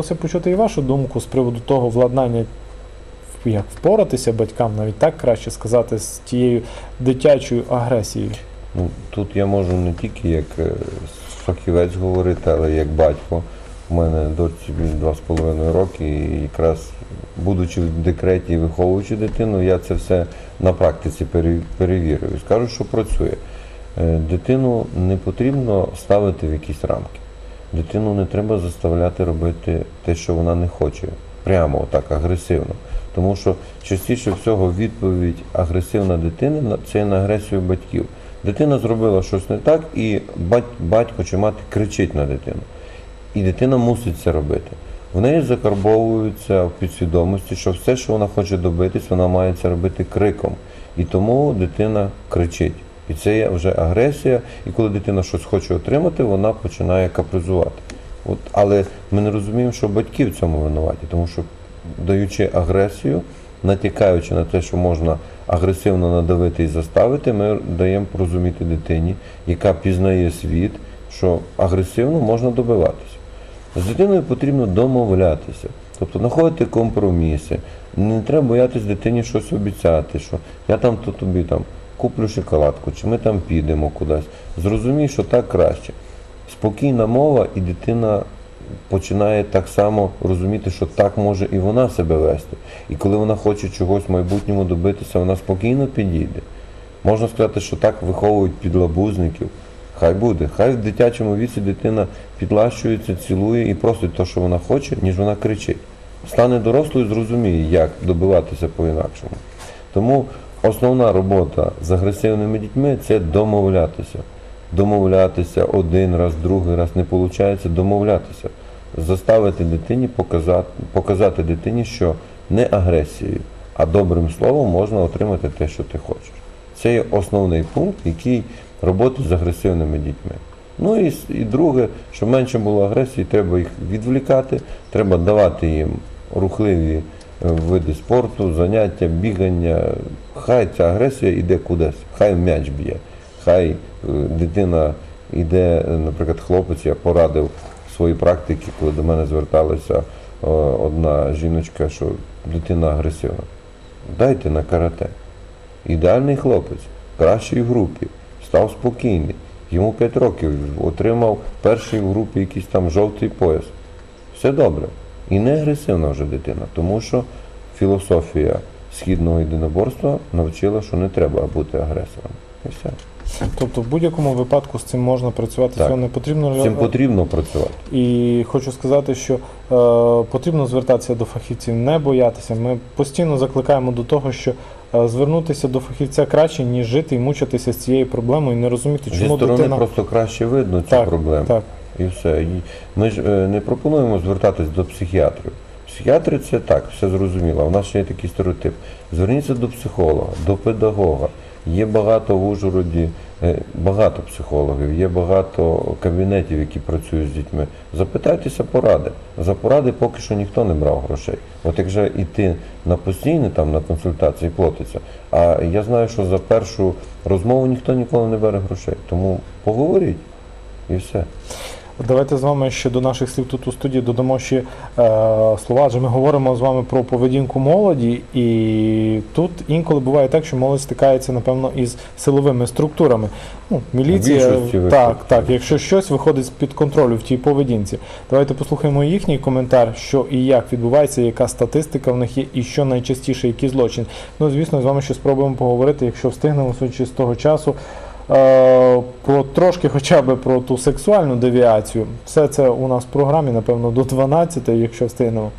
Хотілося почути і вашу думку з приводу того владнання, як впоратися батькам, навіть так краще сказати, з тією дитячою агресією. Ну, тут я можу не тільки як е, фахівець говорити, але як батько. У мене дочці два з половиною роки, і якраз будучи в декреті і виховуючи дитину, я це все на практиці пере- перевірив. Скажу, що працює. Е, Дитину не потрібно ставити в якісь рамки. Дитину не треба заставляти робити те, що вона не хоче, прямо так агресивно. Тому що частіше всього відповідь агресивна дитини це на агресію батьків. Дитина зробила щось не так, і батько чи мати кричить на дитину. І дитина мусить це робити. В неї закарбовується в підсвідомості, що все, що вона хоче добитись, вона має це робити криком. І тому дитина кричить. І це є вже агресія. І коли дитина щось хоче отримати, вона починає капризувати. От, але ми не розуміємо, що батьки в цьому винуваті, тому що даючи агресію, натякаючи на те, що можна агресивно надавити і заставити, ми даємо розуміти дитині, яка пізнає світ, що агресивно можна добиватися. З дитиною потрібно домовлятися, тобто знаходити компроміси. Не треба боятися дитині щось обіцяти, що я там то тобі там куплю шоколадку, чи ми там підемо кудись. Зрозумій, що так краще. Спокійна мова, і дитина починає так само розуміти, що так може і вона себе вести. І коли вона хоче чогось в майбутньому добитися, вона спокійно підійде. Можна сказати, що так виховують підлабузників. Хай буде. Хай в дитячому віці дитина підлащується, цілує і просить те, що вона хоче, ніж вона кричить. Стане дорослою, зрозуміє, як добиватися по-інакшому. Тому основна робота з агресивними дітьми це домовлятися. Домовлятися один раз, другий раз не виходить, домовлятися. Заставити дитині показати, показати дитині, що не агресією, а добрим словом можна отримати те, що ти хочеш. Це є основний пункт, який роботи з агресивними дітьми. Ну і, і друге, щоб менше було агресії, треба їх відволікати, треба давати їм рухливі види спорту, заняття, бігання. Хай ця агресія йде кудись, хай м'яч б'є, хай е, дитина йде, наприклад, хлопець, я порадив в своїй практиці, коли до мене зверталася е, одна жіночка, що дитина агресивна. Дайте на карате. Ідеальний хлопець, кращий в групі, став спокійний. Йому 5 років отримав перший в групі якийсь там жовтий пояс. Все добре. І не агресивна вже дитина, тому що філософія східного єдиноборства навчила, що не треба бути агресором. І все. Тобто, в будь-якому випадку з цим можна працювати, Так. цього не потрібно. З цим потрібно працювати. І хочу сказати, що е, потрібно звертатися до фахівців, не боятися. Ми постійно закликаємо до того, що е, звернутися до фахівця краще, ніж жити і мучитися з цією проблемою, і не розуміти, Зі чому сторони дитина просто краще видно цю так, проблему. так. І все. Ми ж е, не пропонуємо звертатись до психіатрів. Психіатри це так, все зрозуміло. У нас ще є такий стереотип. Зверніться до психолога, до педагога. Є багато в Ужгороді, е, багато психологів, є багато кабінетів, які працюють з дітьми. Запитайтеся поради. За поради поки що ніхто не брав грошей. От як же йти на постійне там на консультації платиться. А я знаю, що за першу розмову ніхто ніколи не бере грошей. Тому поговоріть і все. Давайте з вами ще до наших слів тут у студії додамо ще е, слова, адже ми говоримо з вами про поведінку молоді, і тут інколи буває так, що молодь стикається, напевно, із силовими структурами. Ну, міліція, так, так, якщо щось виходить з-під контролю в тій поведінці. Давайте послухаємо їхній коментар, що і як відбувається, яка статистика в них є, і що найчастіше, які злочин. Ну, звісно, з вами ще спробуємо поговорити, якщо встигнемо, судячи з того часу. Е, Про трошки хоча б про ту сексуальну девіацію. Все це у нас в програмі, напевно, до 12, якщо встигнемо.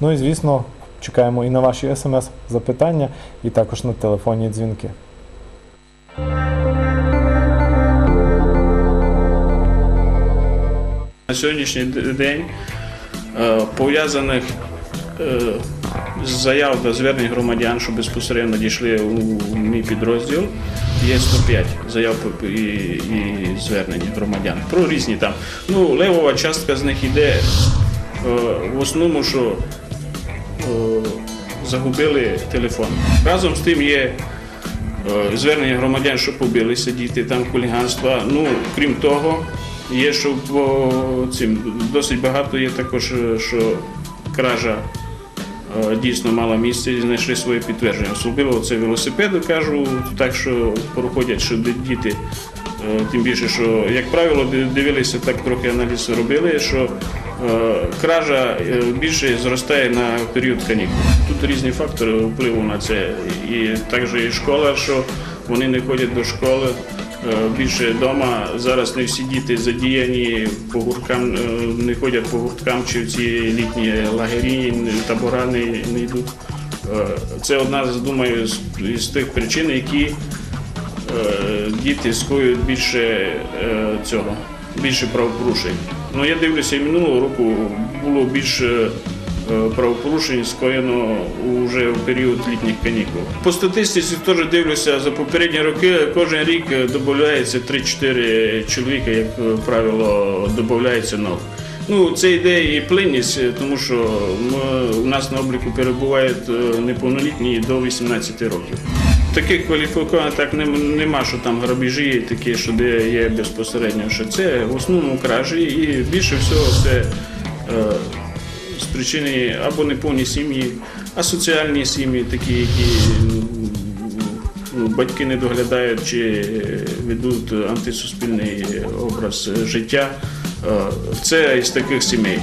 Ну і звісно, чекаємо і на ваші смс-запитання, і також на телефонні дзвінки. На сьогоднішній день е, пов'язаних е, заяв та звернень громадян, що безпосередньо дійшли у мій підрозділ, є 105 заяв і, і звернень громадян про різні там. Ну, левова частка з них йде е, в основному, що е, загубили телефон. Разом з тим є е, звернення громадян, що побилися діти, там хуліганства. Ну, крім того, Є, що по цим досить багато є також, що кража дійсно мала місце і знайшли своє підтвердження. Особливо це велосипеди, кажу, так що проходять, що діти. е, Тим більше, що, як правило, дивилися, так трохи аналіз робили, що е, кража е, більше зростає на період канікул. Тут різні фактори впливу на це. І також і школа, що вони не ходять до школи. Е, Більше вдома зараз не всі діти задіяні по гурткам, е, не ходять по гурткам чи в ці літні лагері, табора не, не йдуть. Е, Це одна думаю з, тих причин, які діти скоюють більше цього, більше правопорушень. Ну я дивлюся, і минулого року було більше правопорушень скоєно вже в період літніх канікул. По статистиці теж дивлюся за попередні роки. Кожен рік е, додається 3-4 чоловіка, як е, правило, додається нових. Ну, це йде і плинність, е, тому що ми, у нас на обліку перебувають е, неповнолітні до 18 років. Таких кваліфікованих так нема, що там грабежі, такі, що де є безпосередньо, що це в основному кражі, і більше всього це е, причини або неповні сім'ї, а соціальні сім'ї, такі, які ну, батьки не доглядають чи ведуть антисуспільний образ життя. Е, Це із таких сімей.